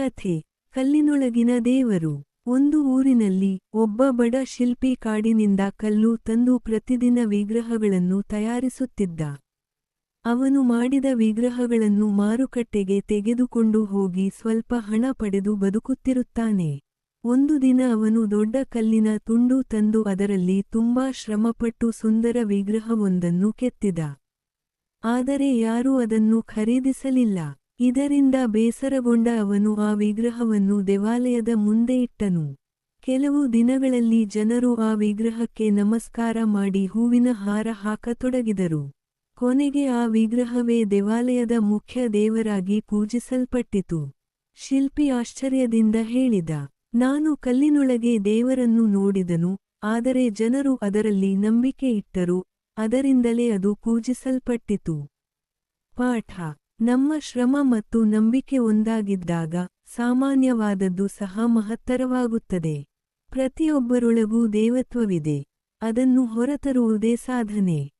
ಕಥೆ. ಕಲ್ಲಿನೊಳಗಿನ ದೇವರು. ಒಂದು ಊರಿನಲ್ಲಿ ಒಬ್ಬ ಬಡ ಶಿಲ್ಪಿ ಕಾಡಿನಿಂದ ಕಲ್ಲು ತಂದು ಪ್ರತಿದಿನ ವಿಗ್ರಹಗಳನ್ನು ತಯಾರಿಸುತ್ತಿದ್ದ. ಅವನು ಮಾಡಿದ ವಿಗ್ರಹಗಳನ್ನು ಮಾರುಕಟ್ಟೆಗೆ ತೆಗೆದುಕೊಂಡು ಹೋಗಿ ಸ್ವಲ್ಪ ಹಣ ಪಡೆದು ಬದುಕುತ್ತಿರುತ್ತಾನೆ. ಒಂದು ದಿನ ಅವನು ದೊಡ್ಡ ಕಲ್ಲಿನ ತುಂಡು ತಂದು ಅದರಲ್ಲಿ ತುಂಬಾ ಶ್ರಮಪಟ್ಟು ಸುಂದರ ವಿಗ್ರಹವೊಂದನ್ನು ಕೆತ್ತಿದ. ಆದರೆ ಯಾರೂ ಅದನ್ನು ಖರೀದಿಸಲಿಲ್ಲ. ಇದರಿಂದ ಬೇಸರಗೊಂಡ ಅವನು ಆ ವಿಗ್ರಹವನ್ನು ದೇವಾಲಯದ ಮುಂದೆ ಇಟ್ಟನು. ಕೆಲವು ದಿನಗಳಲ್ಲಿ ಜನರು ಆ ವಿಗ್ರಹಕ್ಕೆ ನಮಸ್ಕಾರ ಮಾಡಿ ಹೂವಿನ ಹಾರ ಹಾಕತೊಡಗಿದರು. ಕೊನೆಗೆ ಆ ವಿಗ್ರಹವೇ ದೇವಾಲಯದ ಮುಖ್ಯ ದೇವರಾಗಿ ಪೂಜಿಸಲ್ಪಟ್ಟಿತು. ಶಿಲ್ಪಿ ಆಶ್ಚರ್ಯದಿಂದ ಹೇಳಿದ, ನಾನು ಕಲ್ಲಿನೊಳಗೆ ದೇವರನ್ನು ನೋಡಿದನು, ಆದರೆ ಜನರು ಅದರಲ್ಲಿ ನಂಬಿಕೆ ಇಟ್ಟರು, ಅದರಿಂದಲೇ ಅದು ಪೂಜಿಸಲ್ಪಟ್ಟಿತು. ಪಾಠ. ನಮ್ಮ ಶ್ರಮ ಮತ್ತು ನಂಬಿಕೆ ಒಂದಾಗಿದ್ದಾಗ ಸಾಮಾನ್ಯವಾದದ್ದು ಸಹ ಮಹತ್ತರವಾಗುತ್ತದೆ. ಪ್ರತಿಯೊಬ್ಬರೊಳಗೂ ದೇವತ್ವವಿದೆ. ಅದನ್ನು ಹೊರತರುವುದೇ ಸಾಧನೆ.